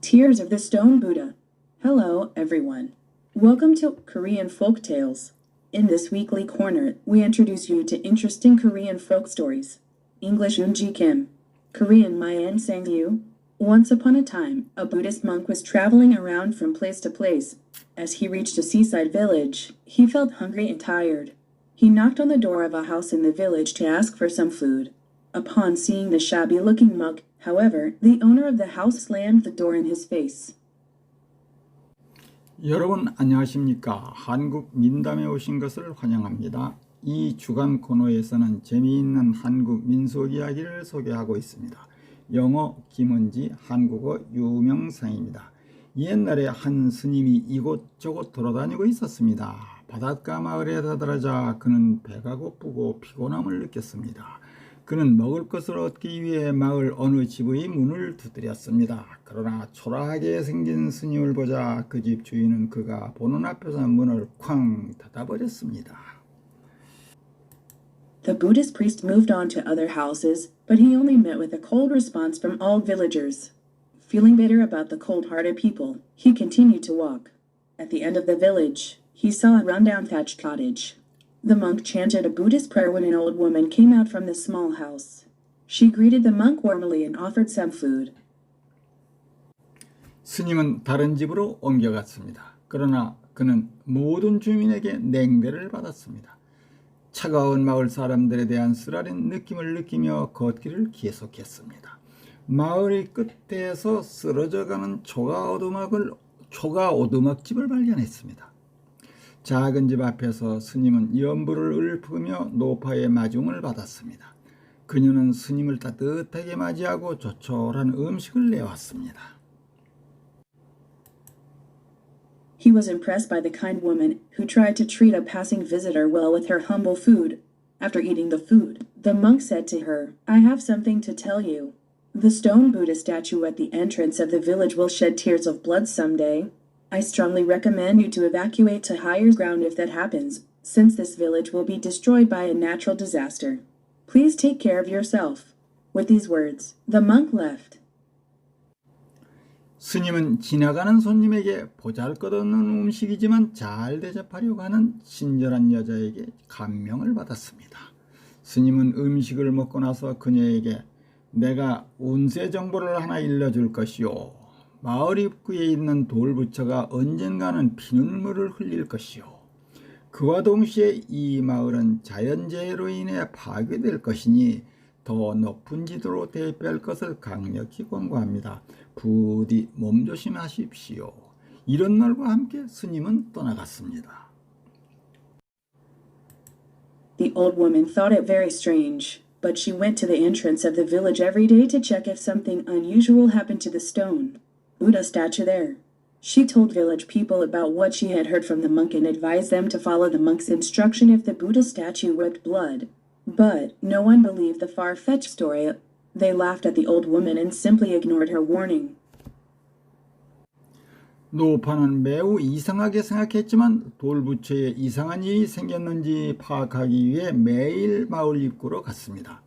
Tears of the Stone Buddha. Hello, everyone. Welcome to Korean Folk Tales. In this weekly corner, we introduce you to interesting Korean folk stories. English Unji Kim. Korean Mayan Sang Yu. Once upon a time, a Buddhist monk was traveling around from place to place. As he reached a seaside village, he felt hungry and tired. He knocked on the door of a house in the village to ask for some food. Upon seeing the shabby looking monk, however, the owner of the house slammed the door in his face. 여러분 안녕하십니까? 한국 민담에 오신 것을 환영합니다. 이 주간 코너에서는 재미있는 한국 민속 이야기를 소개하고 있습니다. 영어 김은지, 한국어 유명상입니다. 옛날에 한 스님이 이곳저곳 돌아다니고 있었습니다. 바닷가 마을에 다다르자 그는 배가 고프고 피곤함을 느꼈습니다. 그는 먹을 것을 얻기 위해 마을 어느 집의 문을 두드렸습니다. 그러나 초라하게 생긴 스님을 보자 그 집 주인은 그가 보는 앞에서 문을 쾅 닫아버렸습니다. The Buddhist priest moved on to other houses, but he only met with a cold response from all villagers. Feeling bitter about the cold hearted people, he continued to walk. At the end of the village, he saw a rundown thatched cottage. The monk chanted a Buddhist prayer when an old woman came out from the small house. She greeted the monk warmly and offered some food. 스님은 다른 집으로 옮겨갔습니다. 그러나 그는 모든 주민에게 냉대를 받았습니다. 차가운 마을 사람들에 대한 쓰라린 느낌을 느끼며 걷기를 계속했습니다. 마을 끝에서 쓰러져가는 초가 오두막을 초가 오두막집을 발견했습니다. 작은 집 앞에서 스님은 연불을 읊으며 노파의 마중을 받았습니다. 그녀는 스님을 따뜻하게 맞이하고 조촐한 음식을 내왔습니다. He was impressed by the kind woman who tried to treat a passing visitor well with her humble food. After eating the food, the monk said to her, I have something to tell you. The stone Buddha statue at the entrance of the village will shed tears of blood someday. I strongly recommend you to evacuate to higher ground if that happens, since this village will be destroyed by a natural disaster. Please take care of yourself. With these words, the monk left. 스님은 지나가는 손님에게 보잘것없는 음식이지만 잘 대접하려고 하는 친절한 여자에게 감명을 받았습니다. 스님은 음식을 먹고 나서 그녀에게 내가 운세 정보를 하나 일러줄 것이요. 마을 입구에 있는 돌부처가 언젠가는 피눈물을 흘릴 것이요. 그와 동시에 이 마을은 자연재해로 인해 파괴될 것이니 더 높은 지도로 대피할 것을 강력히 권고합니다. 부디 몸조심하십시오. 이런 말과 함께 스님은 떠나갔습니다. The old woman thought it very strange, but she went to the entrance of the village every day to check if something unusual happened to the stone Buddha statue there. She told village people about what she had heard from the monk and advised them to follow the monk's instruction if the Buddha statue wept blood. But no one believed the far fetched story. They laughed at the old woman and simply ignored her warning. 노파는 매우 이상하게 생각했지만 돌부처에 이상한 일이 생겼는지 파악하기 위해 매일 마을 입구로 갔습니다.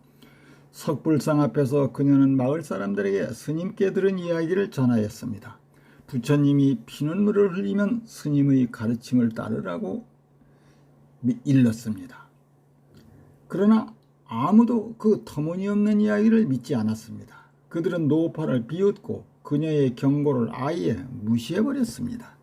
석불상 앞에서 그녀는 마을 사람들에게 스님께 들은 이야기를 전하였습니다. 부처님이 피눈물을 흘리면 스님의 가르침을 따르라고 일렀습니다. 그러나 아무도 그 터무니없는 이야기를 믿지 않았습니다. 그들은 노파를 비웃고 그녀의 경고를 아예 무시해버렸습니다.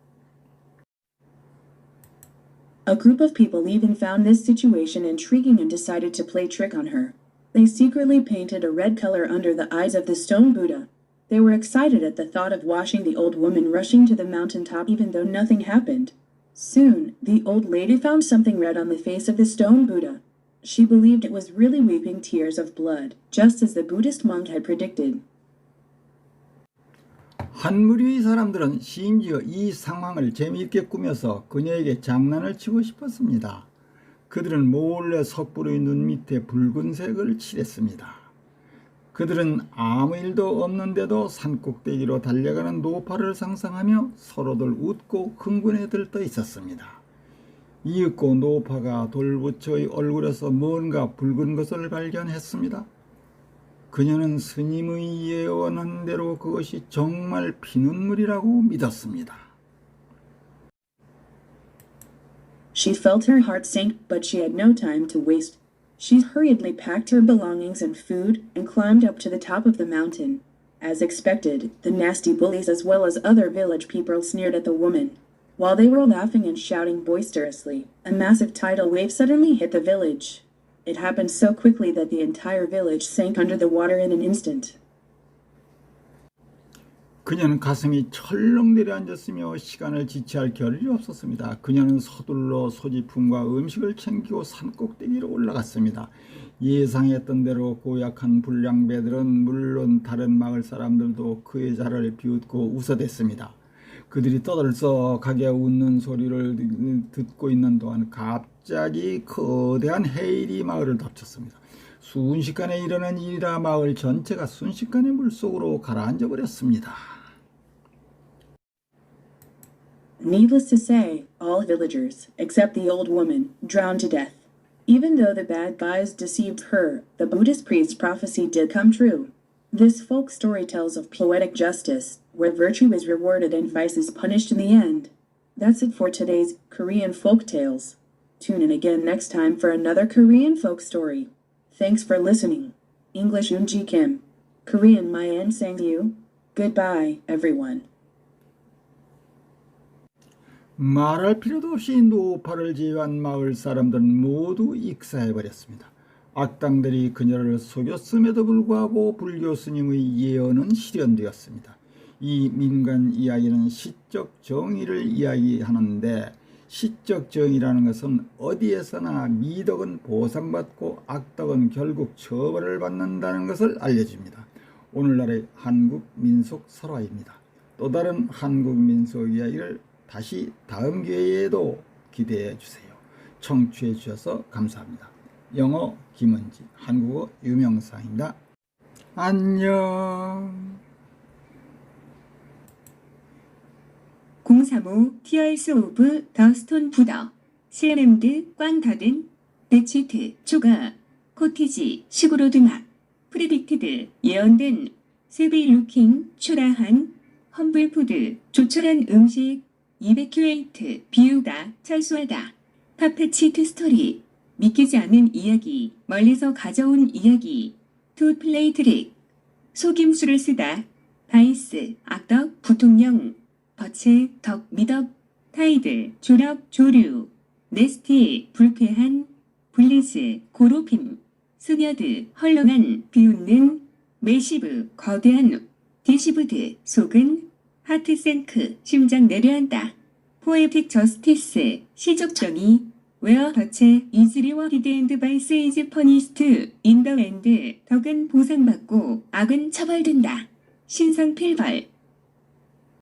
A group of people even found this situation intriguing and decided to play trick on her. They secretly painted a red color under the eyes of the stone Buddha. They were excited at the thought of watching the old woman rushing to the mountaintop even though nothing happened. Soon, the old lady found something red on the face of the stone Buddha. She believed it was really weeping tears of blood, just as the Buddhist monk had predicted. 한 무리의 사람들은 심지어 이 상황을 재미있게 꾸며서 그녀에게 장난을 치고 싶었습니다. 그들은 몰래 석불의 눈 밑에 붉은색을 칠했습니다. 그들은 아무 일도 없는데도 산꼭대기로 달려가는 노파를 상상하며 서로들 웃고 흥분해 들떠 있었습니다. 이윽고 노파가 돌부처의 얼굴에서 뭔가 붉은 것을 발견했습니다. 그녀는 스님의 예언한 대로 그것이 정말 피눈물이라고 믿었습니다. She felt her heart sink, but she had no time to waste. She hurriedly packed her belongings and food and climbed up to the top of the mountain. As expected, the nasty bullies as well as other village people sneered at the woman. While they were laughing and shouting boisterously, a massive tidal wave suddenly hit the village. It happened so quickly that the entire village sank under the water in an instant. 그녀는 가슴이 철렁 내려앉았으며 시간을 지체할 겨를이 없었습니다. 그녀는 서둘러 소지품과 음식을 챙기고 산 꼭대기로 올라갔습니다. 예상했던 대로 고약한 불량배들은 물론 다른 마을 사람들도 그의 자를 비웃고 웃어댔습니다. 그들이 떠들썩하게 웃는 소리를 듣고 있는 동안 갑자기 거대한 해일이 마을을 덮쳤습니다. 순식간에 일어난 일이라 마을 전체가 순식간에 물속으로 가라앉아 버렸습니다. Needless to say, all villagers, except the old woman, drowned to death. Even though the bad guys deceived her, the Buddhist priest's prophecy did come true. This folk story tells of poetic justice, where virtue is rewarded and vice is punished in the end. That's it for today's Korean folk tales. Tune in again next time for another Korean folk story. Thanks for listening. English Unji Kim. Korean Mayan Sang Yu. Goodbye, everyone. 말할 필요도 없이 노파를 제외한 마을 사람들은 모두 익사해버렸습니다. 악당들이 그녀를 속였음에도 불구하고 불교 스님의 예언은 실현되었습니다. 이 민간 이야기는 시적 정의를 이야기하는데 시적 정의라는 것은 어디에서나 미덕은 보상받고 악덕은 결국 처벌을 받는다는 것을 알려줍니다. 오늘날의 한국 민속 설화입니다. 또 다른 한국 민속 이야기를 다시 다음 기회에도 기대해 주세요. 청취해 주셔서 감사합니다. 영어 김은지, 한국어 유명상입니다. 안녕. 035 티얼스 오브 더 스톤 부더 실램드 꽝 닫은 베치트 초가 코티지 시그로드 막 프리딕티드 예언된 세비 루킹 초라한 험블푸드 조촐한 음식 이베큐에이트 비유다 철수하다 파페치트 스토리 믿기지 않는 이야기 멀리서 가져온 이야기. 투 플레이 트릭. 속임수를 쓰다. 바이스 악덕 부통령. 버츠, 덕, 미덕, 타이드, 조력, 조류, 네스티, 불쾌한, 블리즈, 고로핌, 스녀드, 헐렁한, 비웃는, 메시브, 거대한, 디시브드, 속은, 하트생크, 심장 내려앉다, 포에틱 저스티스, 시적정의, 웨어 버체, 이즈리워 히드앤드 바이스 이즈 퍼니스트, 인더 랜드, 덕은 보상받고, 악은 처벌된다. 신성 필벌,